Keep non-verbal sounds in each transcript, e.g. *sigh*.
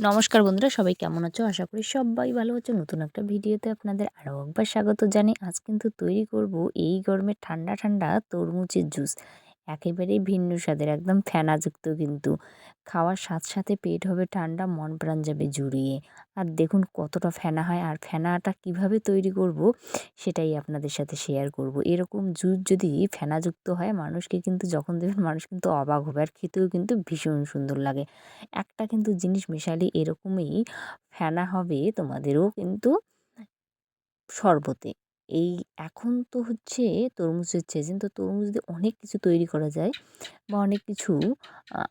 নমস্কার বন্ধুরা, সবাই কেমন আছো? আশা করি সবাই ভালো আছো। নতুন একটা ভিডিওতে আপনাদের আরও একবার স্বাগত জানি আজ কিন্তু তৈরি করব এই গরমে ঠান্ডা ঠান্ডা তরমুজের জুস। একেবারেই ভিন্ন স্বাদের, একদম ফেনাযুক্ত কিন্তু। খাওয়ার সাথে সাথে পেট হবে ঠান্ডা, মন প্রাণ যাবে জুড়িয়ে। আর দেখুন কতটা ফেনা হয় আর ফেনাটা কীভাবে তৈরি করব সেটাই আপনাদের সাথে শেয়ার করব। এরকম জুস যদি ফেনাযুক্ত হয়, মানুষকে কিন্তু যখন দেবেন মানুষ কিন্তু অবাক হবে। আর খেতেও কিন্তু ভীষণ সুন্দর লাগে। একটা কিন্তু জিনিস মেশালে এরকমই ফেনা হবে, তোমাদেরও কিন্তু শরবতে। এই এখন তো হচ্ছে তরমুজের সিজন তো তরমুজ দিয়ে অনেক কিছু তৈরি করা যায় বা অনেক কিছু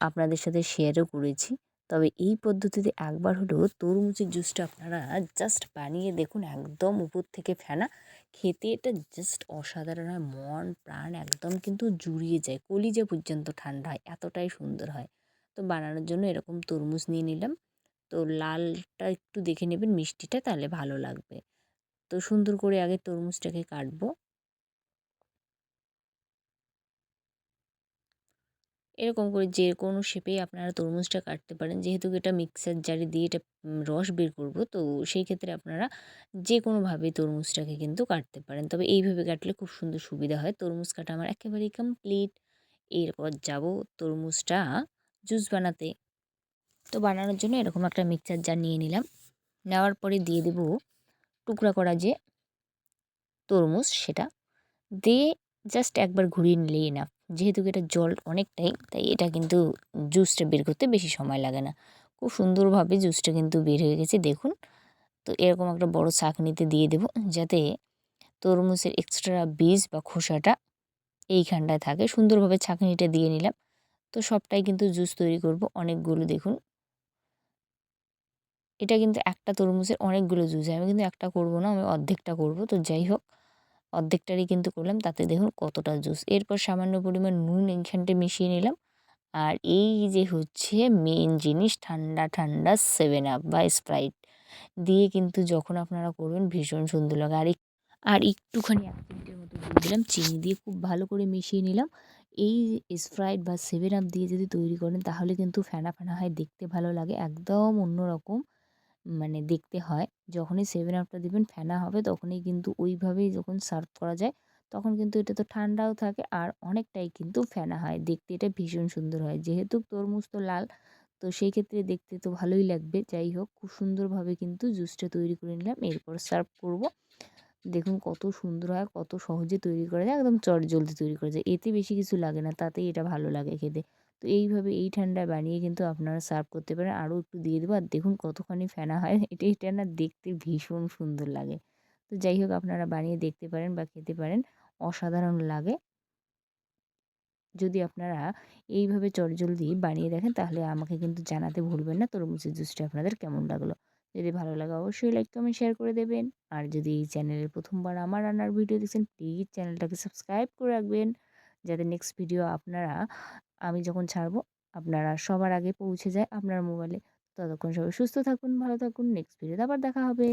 আপনাদের সাথে শেয়ারও করেছি। তবে এই পদ্ধতিতে একবার হলেও তরমুজের জুসটা আপনারা জাস্ট বানিয়ে দেখুন, একদম উপর থেকে ফেনা। খেতে এটা জাস্ট অসাধারণ হয়, মন, প্রাণ একদম কিন্তু জুড়িয়ে যায়, কলিজা পর্যন্ত ঠান্ডা হয়, এতটাই সুন্দর হয়। তো বানানোর জন্য এরকম তরমুজ নিয়ে নিলাম। তো লালটা একটু দেখে নেবেন, মিষ্টিটা তাহলে ভালো লাগবে। তো সুন্দর করে আগে তরমুজটাকে কাটবো। এরকম করে যে কোনো শেপেই আপনারা তরমুজটা কাটতে পারেন। যেহেতু এটা মিক্সার জারি দিয়ে এটা রস বের করব, তো সেই ক্ষেত্রে আপনারা যে কোনোভাবেই তরমুজটাকে কিন্তু কাটতে পারেন। তবে এইভাবে কাটলে খুব সুন্দর সুবিধা হয়। তরমুজ কাটা আমার একেবারেই কমপ্লিট এরপর যাব তরমুজটা জুস বানাতে। তো বানানোর জন্য এরকম একটা মিক্সার জার নিয়ে নিলাম। নেওয়ার পরে দিয়ে দেব টুকরা করা যে তরমুজ সেটা দিয়ে জাস্ট একবার ঘুরিয়ে নিলেই না যেহেতু এটা জল অনেকটাই, তাই এটা কিন্তু জুসটা বের করতে বেশি সময় লাগে না। খুব সুন্দরভাবে জুসটা কিন্তু বের হয়ে গেছে, দেখুন। তো এরকম একটা বড় ছাঁকনিতে দিয়ে দেব যাতে তরমুজের এক্সট্রা বীজ বা খোসাটা এইখানটায় থাকে। সুন্দরভাবে ছাঁকনিটা দিয়ে নিলাম। তো সবটাই কিন্তু জুস তৈরি করব। অনেকগুলো দেখুন এটা কিন্তু একটা তরমুজের অনেকগুলো জুস, আমি কিন্তু একটা করব না, আমি অর্ধেকটা করব, তো যাই হোক। অর্ধেকটারই কিন্তু করলাম, তাতে দেখুন কতটা জুস। এরপর সামান্য পরিমাণ নুন এইখানটা মিশিয়ে নিলাম। আর এই যে হচ্ছে মেন জিনিস, ঠান্ডা ঠান্ডা সেভেন আপ বা স্প্রাইট দিয়ে কিন্তু যখন আপনারা করবেন ভীষণ সুন্দর লাগে। আর আর একটুখানি এক মিনিটের মতো দিয়ে দিলাম, চিনি দিয়ে খুব ভালো করে মিশিয়ে নিলাম। এই স্প্রাইট বা সেভেন আপ দিয়ে যদি তৈরি করেন, তাহলে কিন্তু ফেনা ফেনা হয়, দেখতে ভালো লাগে, একদম অন্যরকম। মানে দেখতে হয়। যখনই সেভেন আপটা দেবেন, ফেনা হবে, তখনই কিন্তু ওইভাবেই যখন সার্ভ করা যায়, তখন কিন্তু এটা তো ঠান্ডাও থাকে আর অনেকটাই কিন্তু ফেনা হয়। দেখতে এটা ভীষণ সুন্দর হয়। যেহেতু তরমুজ তো লাল, তো সেই ক্ষেত্রে দেখতে তো ভালোই লাগবে। যাই হোক, খুব সুন্দরভাবে কিন্তু জুসটা তৈরি করে নিলাম। এরপর সার্ভ করব। দেখুন কত সুন্দর হয়, কত সহজে তৈরি করা যায়, একদম চট জলদি তৈরি করা যায়। এতে বেশি কিছু লাগে না, তাতেই এটা ভালো লাগে খেতে। তো এইভাবে এই ঠান্ডা বানিয়ে কিন্তু আপনারা সার্ভ করতে পারেন। আরও একটু দিয়ে দেবো। আর দেখুন কতখানি ফেনা হয়। *laughs* এটা এটা না দেখতে ভীষণ সুন্দর লাগে। তো যাই হোক, আপনারা বানিয়ে দেখতে পারেন বা খেতে পারেন। অসাধারণ লাগে। যদি আপনারা এইভাবে চটজলদি বানিয়ে দেখেন, তাহলে আমাকে কিন্তু জানাতে ভুলবেন না। তরমুজের জুসটা আপনাদের কেমন লাগল? যদি ভালো লাগে, অবশ্যই লাইক কমেন্ট শেয়ার করে দেবেন। আর যদি এই চ্যানেলের প্রথমবার আমার রান্নার ভিডিও দেখছেন প্লিজ চ্যানেলটাকে সাবস্ক্রাইব করে রাখবেন। যাতে নেক্সট ভিডিও আপনারা, আমি যখন ছাড়বো, আপনারা সবার আগে পৌঁছে যায় আপনার মোবাইলে ততক্ষণ সবাই সুস্থ থাকুন, ভালো থাকুন নেক্সট ভিডিওতে আবার দেখা হবে।